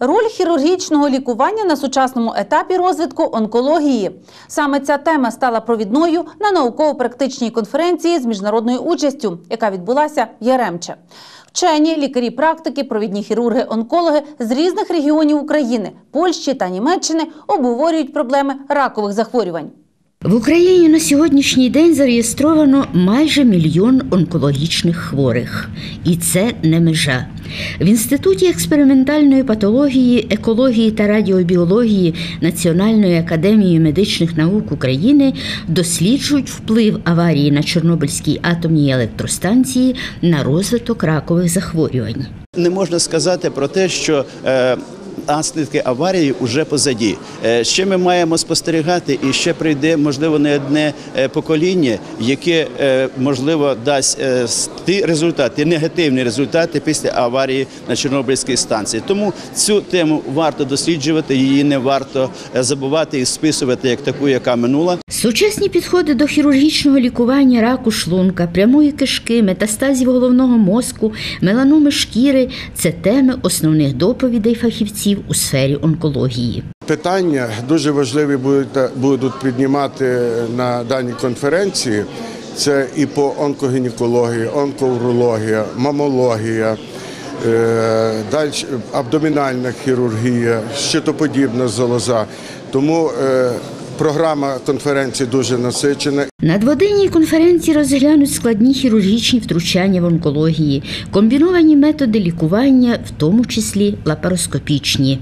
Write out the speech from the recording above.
Роль хірургічного лікування на сучасному етапі розвитку онкології. Саме ця тема стала провідною на науково-практичній конференції з міжнародною участю, яка відбулася в Яремче. Вчені, лікарі практики, провідні хірурги, онкологи з різних регіонів України, Польщі та Німеччини обговорюють проблеми ракових захворювань. В Україні на сьогоднішній день зареєстровано майже мільйон онкологічних хворих, і це не межа. В інституті експериментальної патології, екології та радіобіології Національної академії медичних наук України досліджують вплив аварії на Чорнобильській атомній електростанції на розвиток ракових захворювань. Не можна сказати про те, що е, наслідки аварії вже позаді. Е, ще ми маємо спостерігати, і ще прийде можливо не одне е, покоління, яке е, можливо дасть ті результати, негативні результати після аварії на Чорнобильській станції. Тому цю тему варто досліджувати, її не варто забувати і списувати як таку, яка минула. Сучасні підходи до хірургічного лікування раку шлунка, прямої кишки, метастазів головного мозку, меланоми шкіри це теми основних доповідей фахівців у сфері онкології. Питання дуже важливі будуть, будуть піднімати на даній конференції. Це і по онкогінекології, онкоурологія, мамологія, е, абдомінальна хірургія, щитоподібна залоза. Тому е, програма конференції дуже насичена. На дводенній конференції розглянуть складні хірургічні втручання в онкології, комбіновані методи лікування, в тому числі лапароскопічні.